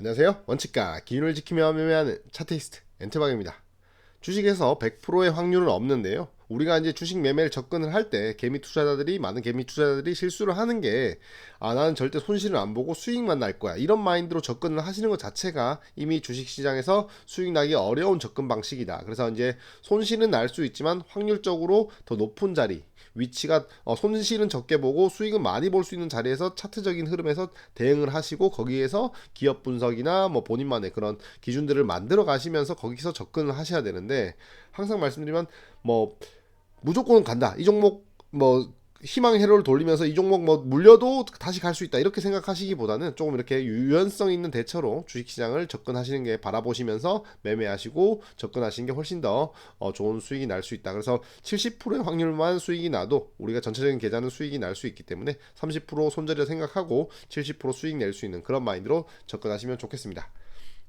안녕하세요. 원칙가 기준을 지키며 매매하는 차트이스트 엔트박입니다. 주식에서 100%의 확률은 없는데요. 우리가 이제 주식 매매를 접근을 할 때 개미 투자자들이 많은 개미 투자자들이 실수를 하는 게 아 나는 절대 손실을 안 보고 수익만 날 거야 이런 마인드로 접근을 하시는 것 자체가 이미 주식 시장에서 수익 나기 어려운 접근 방식이다. 그래서 이제 손실은 날 수 있지만 확률적으로 더 높은 자리 위치가 어, 손실은 적게 보고 수익은 많이 볼 수 있는 자리에서 차트적인 흐름에서 대응을 하시고 거기에서 기업 분석이나 뭐 본인만의 그런 기준들을 만들어 가시면서 거기서 접근을 하셔야 되는데 항상 말씀드리면 뭐 무조건 간다 이 종목 뭐 희망 회로를 돌리면서 이 종목 뭐 물려도 다시 갈 수 있다 이렇게 생각하시기보다는 조금 이렇게 유연성 있는 대처로 주식시장을 접근하시는 게 바라보시면서 매매하시고 접근하시는 게 훨씬 더 어, 좋은 수익이 날 수 있다. 그래서 70%의 확률만 수익이 나도 우리가 전체적인 계좌는 수익이 날 수 있기 때문에 30% 손절이라 생각하고 70% 수익 낼 수 있는 그런 마인드로 접근하시면 좋겠습니다.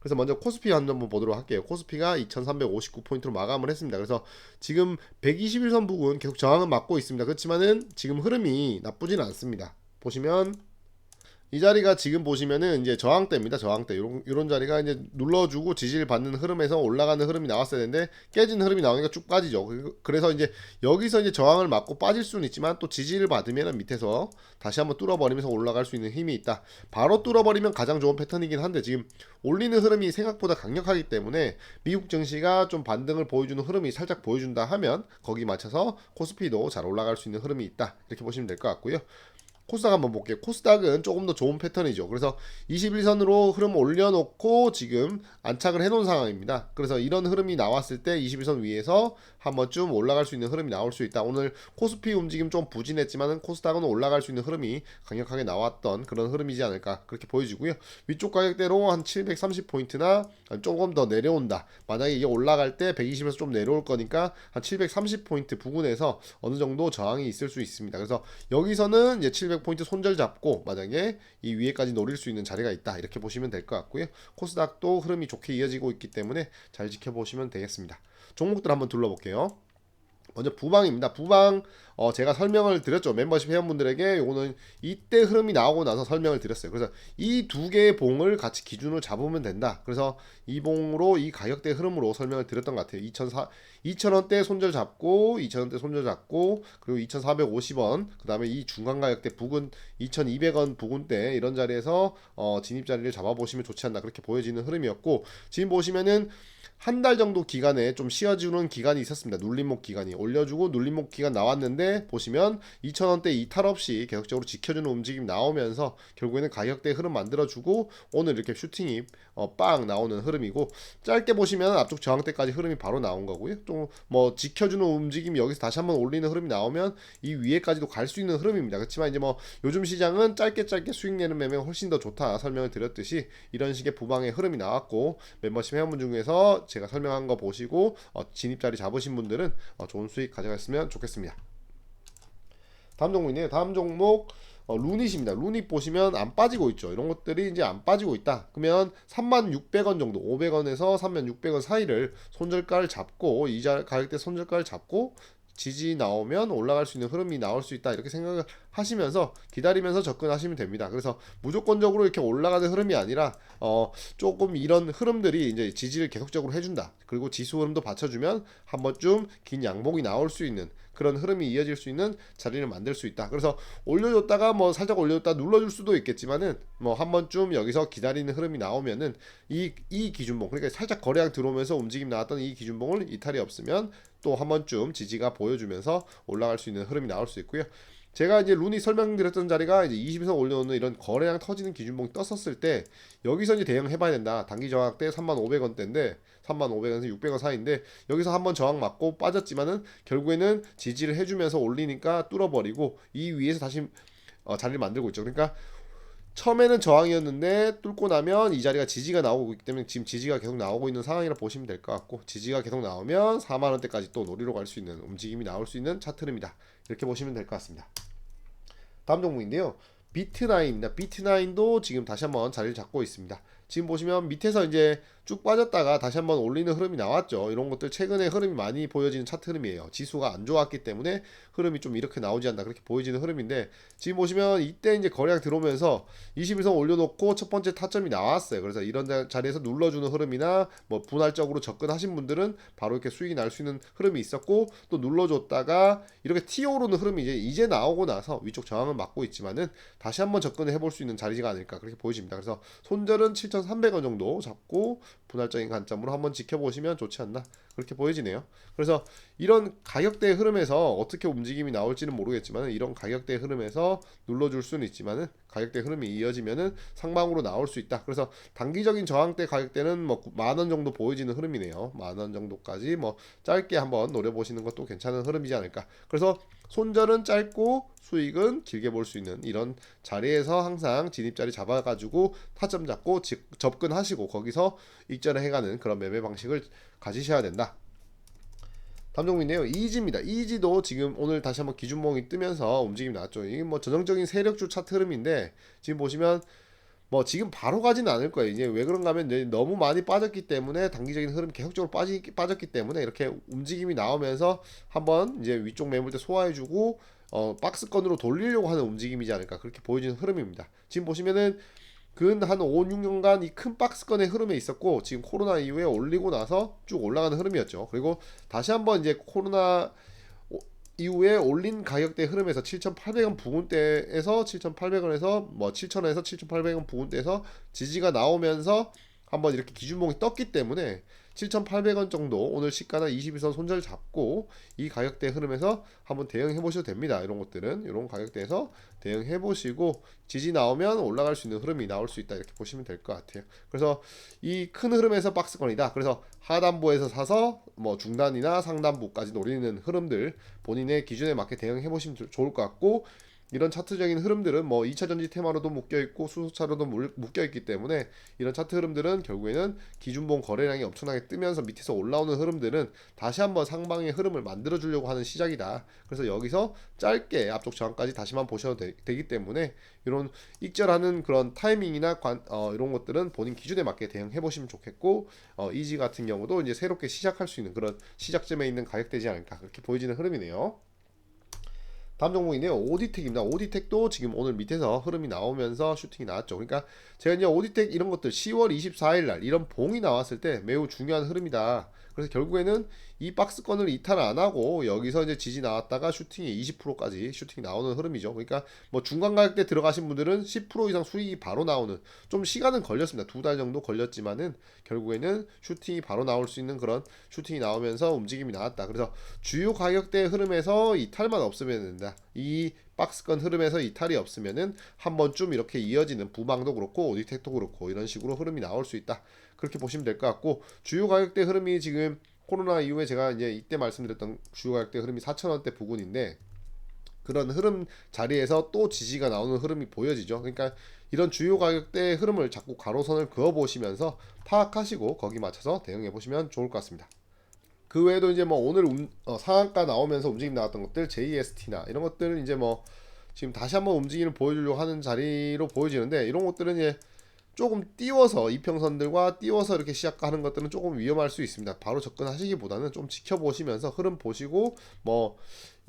그래서 먼저 코스피 한번 보도록 할게요. 코스피가 2359포인트로 마감을 했습니다. 그래서 지금 121선 부근 계속 저항은 맞고 있습니다. 그렇지만은 지금 흐름이 나쁘진 않습니다. 보시면 이 자리가 지금 보시면은 이제 저항대입니다. 저항대. 요런, 요런 자리가 이제 눌러주고 지지를 받는 흐름에서 올라가는 흐름이 나왔어야 되는데 깨진 흐름이 나오니까 쭉 빠지죠. 그- 그래서 이제 여기서 이제 저항을 맞고 빠질 수는 있지만 또 지지를 받으면은 밑에서 다시 한번 뚫어버리면서 올라갈 수 있는 힘이 있다. 바로 뚫어버리면 가장 좋은 패턴이긴 한데 지금 올리는 흐름이 생각보다 강력하기 때문에 미국 증시가 좀 반등을 보여주는 흐름이 살짝 보여준다 하면 거기 맞춰서 코스피도 잘 올라갈 수 있는 흐름이 있다. 이렇게 보시면 될 것 같고요. 코스닥 한번 볼게요. 코스닥은 조금 더 좋은 패턴이죠. 그래서 21선으로 흐름 올려놓고 지금 안착을 해놓은 상황입니다. 그래서 이런 흐름이 나왔을 때 21선 위에서 한 번쯤 올라갈 수 있는 흐름이 나올 수 있다. 오늘 코스피 움직임 좀 부진했지만은 코스닥은 올라갈 수 있는 흐름이 강력하게 나왔던 그런 흐름이지 않을까 그렇게 보여지고요. 위쪽 가격대로 한 730포인트나 조금 더 내려온다. 만약에 이게 올라갈 때 120에서 좀 내려올 거니까 한 730포인트 부근에서 어느 정도 저항이 있을 수 있습니다. 그래서 여기서는 이제 700 포인트 손절 잡고 만약에 이 위에까지 노릴 수 있는 자리가 있다. 이렇게 보시면 될 것 같고요. 코스닥도 흐름이 좋게 이어지고 있기 때문에 잘 지켜보시면 되겠습니다. 종목들 한번 둘러볼게요. 먼저 부방입니다. 부방 어 제가 설명을 드렸죠. 멤버십 회원분들에게 요거는 이때 흐름이 나오고 나서 설명을 드렸어요. 그래서 이 두 개의 봉을 같이 기준으로 잡으면 된다. 그래서 이 봉으로 이 가격대 흐름으로 설명을 드렸던 것 같아요. 2004 2000원대 손절 잡고 2000원대 손절 잡고 그리고 2450원 그다음에 이 중간 가격대 부근 2200원 부근대 이런 자리에서 어 진입 자리를 잡아 보시면 좋지 않나 그렇게 보여지는 흐름이었고 지금 보시면은 한 달 정도 기간에 좀 쉬어주는 기간이 있었습니다. 눌림목 기간이 올려주고 눌림목 기간 나왔는데 보시면 2,000원대 이탈 없이 계속적으로 지켜주는 움직임 나오면서 결국에는 가격대 흐름 만들어주고 오늘 이렇게 슈팅이 어, 빵 나오는 흐름이고 짧게 보시면 앞쪽 저항대까지 흐름이 바로 나온 거고요. 좀 뭐 지켜주는 움직임이 여기서 다시 한번 올리는 흐름이 나오면 이 위에까지도 갈 수 있는 흐름입니다. 그렇지만 이제 뭐 요즘 시장은 짧게 짧게 수익 내는 매매가 훨씬 더 좋다 설명을 드렸듯이 이런 식의 부방의 흐름이 나왔고 멤버십 회원분 중에서 제가 설명한 거 보시고 어, 진입 자리 잡으신 분들은 어, 좋은 수익 가져갔으면 좋겠습니다. 다음 종목이네요. 다음 종목 어, 루닛입니다. 루닛 보시면 안 빠지고 있죠. 이런 것들이 이제 안 빠지고 있다. 그러면 3600원 정도, 500원에서 3600원 사이를 손절가를 잡고 이자 가격대 손절가를 잡고 지지 나오면 올라갈 수 있는 흐름이 나올 수 있다 이렇게 생각을 하시면서 기다리면서 접근하시면 됩니다. 그래서 무조건적으로 이렇게 올라가는 흐름이 아니라 어 조금 이런 흐름들이 이제 지지를 계속적으로 해준다. 그리고 지수 흐름도 받쳐주면 한 번쯤 긴 양봉이 나올 수 있는 그런 흐름이 이어질 수 있는 자리를 만들 수 있다. 그래서 올려줬다가 뭐 살짝 올려줬다 눌러줄 수도 있겠지만은 뭐 한 번쯤 여기서 기다리는 흐름이 나오면은 이 이 기준봉 그러니까 살짝 거래량 들어오면서 움직임 나왔던 이 기준봉을 이탈이 없으면 또 한 번쯤 지지가 보여주면서 올라갈 수 있는 흐름이 나올 수 있고요. 제가 이제 룬이 설명드렸던 자리가 이제 20에서 올려놓는 이런 거래량 터지는 기준봉 떴었을 때 여기서 이제 대응해봐야 된다. 단기 저항대 3,500원대인데 3,500원에서 600원 사이인데 여기서 한번 저항 맞고 빠졌지만은 결국에는 지지를 해주면서 올리니까 뚫어버리고 이 위에서 다시 어, 자리를 만들고 있죠. 그러니까 처음에는 저항이었는데 뚫고 나면 이 자리가 지지가 나오고 있기 때문에 지금 지지가 계속 나오고 있는 상황이라 보시면 될 것 같고 지지가 계속 나오면 4만 원대까지 또 노리러 갈수 있는 움직임이 나올 수 있는 차트입니다. 이렇게 보시면 될 것 같습니다. 다음 종목인데요. 비트9입니다. 비트9도 지금 다시 한번 자리를 잡고 있습니다. 지금 보시면 밑에서 이제 쭉 빠졌다가 다시 한번 올리는 흐름이 나왔죠. 이런 것들 최근에 흐름이 많이 보여지는 차트 흐름이에요. 지수가 안 좋았기 때문에 흐름이 좀 이렇게 나오지 않나 그렇게 보여지는 흐름인데 지금 보시면 이때 이제 거래량 들어오면서 21선 올려놓고 첫 번째 타점이 나왔어요. 그래서 이런 자- 자리에서 눌러주는 흐름이나 뭐 분할적으로 접근하신 분들은 바로 이렇게 수익이 날 수 있는 흐름이 있었고 또 눌러줬다가 이렇게 오르는 흐름이 이제 이제 나오고 나서 위쪽 저항을 막고 있지만은 다시 한번 접근을 해볼 수 있는 자리가 아닐까 그렇게 보여집니다. 그래서 손절은 7,300원 정도 잡고 분할적인 관점으로 한번 지켜보시면 좋지 않나 그렇게 보여지네요. 그래서 이런 가격대 흐름에서 어떻게 움직임이 나올지는 모르겠지만 이런 가격대 흐름에서 눌러줄 수는 있지만은 가격대 흐름이 이어지면은 상방으로 나올 수 있다. 그래서 단기적인 저항대 가격대는 뭐 만 원 정도 보여지는 흐름이네요. 만 원 정도까지 뭐 짧게 한번 노려보시는 것도 괜찮은 흐름이지 않을까. 그래서 손절은 짧고 수익은 길게 볼 수 있는 이런 자리에서 항상 진입 자리 잡아가지고 타점 잡고 지- 접근하시고 거기서 익절을 해가는 그런 매매 방식을 가지셔야 된다. 다음 종목인데요. 이지입니다. 이지도 지금 오늘 다시 한번 기준봉이 뜨면서 움직임이 나왔죠. 이게 뭐 전형적인 세력주 차트 흐름인데 지금 보시면 뭐 지금 바로 가지는 않을 거예요. 이제 왜 그런가 하면 너무 많이 빠졌기 때문에 단기적인 흐름 계속적으로 빠지, 빠졌기 때문에 이렇게 움직임이 나오면서 한번 이제 위쪽 매물대 소화해주고 어, 박스권으로 돌리려고 하는 움직임이지 않을까 그렇게 보여지는 흐름입니다. 지금 보시면은 근 한 5, 6년간 이 큰 박스권의 흐름에 있었고 지금 코로나 이후에 올리고 나서 쭉 올라가는 흐름이었죠. 그리고 다시 한번 이제 코로나 오- 이후에 올린 가격대 흐름에서 7,800원 부근대에서 7,800원에서 뭐 7,000원에서 7,800원 부근대에서 지지가 나오면서 한번 이렇게 기준봉이 떴기 때문에 7,800원 정도 오늘 시가나 22선 손절 잡고 이 가격대 흐름에서 한번 대응해 보셔도 됩니다. 이런 것들은 이런 가격대에서 대응해 보시고 지지 나오면 올라갈 수 있는 흐름이 나올 수 있다 이렇게 보시면 될 것 같아요. 그래서 이 큰 흐름에서 박스권이다. 그래서 하단부에서 사서 뭐 중단이나 상단부까지 노리는 흐름들 본인의 기준에 맞게 대응해 보시면 조- 좋을 것 같고 이런 차트적인 흐름들은 뭐 2차 전지 테마로도 묶여 있고 수소차로도 물- 묶여 있기 때문에 이런 차트 흐름들은 결국에는 기준봉 거래량이 엄청나게 뜨면서 밑에서 올라오는 흐름들은 다시 한번 상방의 흐름을 만들어 주려고 하는 시작이다. 그래서 여기서 짧게 앞쪽 저항까지 다시만 보셔도 되, 기 때문에 이런 익절하는 그런 타이밍이나 관, 어, 이런 것들은 본인 기준에 맞게 대응해 보시면 좋겠고 어, 이지 같은 경우도 이제 새롭게 시작할 수 있는 그런 시작점에 있는 가격대지 않을까 그렇게 보여지는 흐름이네요. 다음 종목인데요. 오디텍입니다. 오디텍도 지금 오늘 밑에서 흐름이 나오면서 슈팅이 나왔죠. 그러니까 제가 이제 오디텍 이런 것들 10월 24일 날 이런 봉이 나왔을 때 매우 중요한 흐름이다. 그래서 결국에는 이 박스권을 이탈 안 하고 여기서 이제 지지 나왔다가 슈팅이 20%까지 슈팅이 나오는 흐름이죠. 그러니까 뭐 중간 가격대 들어가신 분들은 10% 이상 수익이 바로 나오는 좀 시간은 걸렸습니다. 두 달 정도 걸렸지만은 결국에는 슈팅이 바로 나올 수 있는 그런 슈팅이 나오면서 움직임이 나왔다. 그래서 주요 가격대 흐름에서 이탈만 없으면 된다. 이 박스권 흐름에서 이탈이 없으면은 한 번쯤 이렇게 이어지는 부방도 그렇고 오디텍도 그렇고 이런 식으로 흐름이 나올 수 있다. 그렇게 보시면 될 것 같고 주요 가격대 흐름이 지금 코로나 이후에 제가 이제 이때 말씀드렸던 주요 가격대 흐름이 4천원대 부근인데 그런 흐름 자리에서 또 지지가 나오는 흐름이 보여지죠. 그러니까 이런 주요 가격대 흐름을 자꾸 가로선을 그어 보시면서 파악하시고 거기 맞춰서 대응해 보시면 좋을 것 같습니다. 그 외에도 이제 뭐 오늘 움, 어, 상한가 나오면서 움직임 나왔던 것들 JST나 이런 것들은 이제 뭐 지금 다시 한번 움직임을 보여주려고 하는 자리로 보여지는데 이런 것들은 이제 조금 띄워서 이평선들과 띄워서 이렇게 시작하는 것들은 조금 위험할 수 있습니다. 바로 접근하시기보다는 좀 지켜보시면서 흐름 보시고 뭐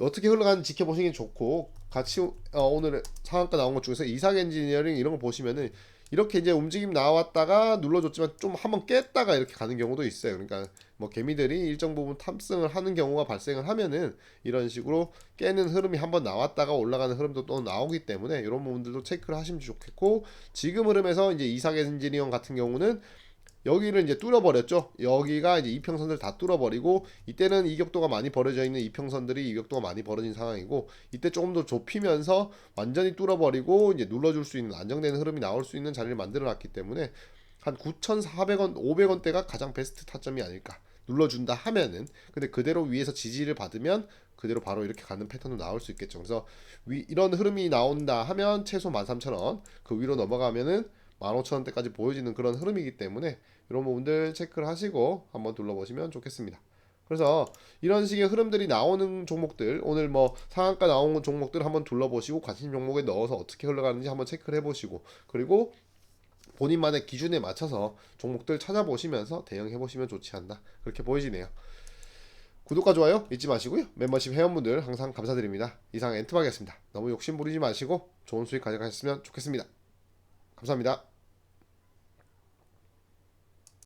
어떻게 흘러가는지 지켜보시는 게 좋고 같이 어, 오늘 상한가 나온 것 중에서 이삭 엔지니어링 이런 거 보시면은 이렇게 이제 움직임 나왔다가 눌러줬지만 좀 한번 깼다가 이렇게 가는 경우도 있어요. 그러니까 뭐 개미들이 일정 부분 탑승을 하는 경우가 발생을 하면은 이런 식으로 깨는 흐름이 한번 나왔다가 올라가는 흐름도 또 나오기 때문에 이런 부분들도 체크를 하시면 좋겠고 지금 흐름에서 이제 이삭 엔지니어 같은 경우는 여기를 이제 뚫어버렸죠. 여기가 이제 이평선들 다 뚫어버리고 이때는 이격도가 많이 벌어져 있는 이평선들이 이격도가 많이 벌어진 상황이고 이때 조금 더 좁히면서 완전히 뚫어버리고 이제 눌러줄 수 있는 안정되는 흐름이 나올 수 있는 자리를 만들어놨기 때문에 한 9,400원, 500원대가 가장 베스트 타점이 아닐까. 눌러준다 하면은 근데 그대로 위에서 지지를 받으면 그대로 바로 이렇게 가는 패턴도 나올 수 있겠죠. 그래서 위, 이런 흐름이 나온다 하면 최소 13,000원 그 위로 넘어가면은 15,000원대까지 보여지는 그런 흐름이기 때문에 이런 부분들 체크를 하시고 한번 둘러보시면 좋겠습니다. 그래서 이런 식의 흐름들이 나오는 종목들 오늘 뭐 상한가 나온 종목들 한번 둘러보시고 관심 종목에 넣어서 어떻게 흘러가는지 한번 체크를 해보시고 그리고 본인만의 기준에 맞춰서 종목들 찾아보시면서 대응해 보시면 좋지 않나 그렇게 보여지네요. 구독과 좋아요 잊지 마시고요. 멤버십 회원분들 항상 감사드립니다. 이상 엔트박이었습니다. 너무 욕심 부리지 마시고 좋은 수익 가져가셨으면 좋겠습니다. 감사합니다.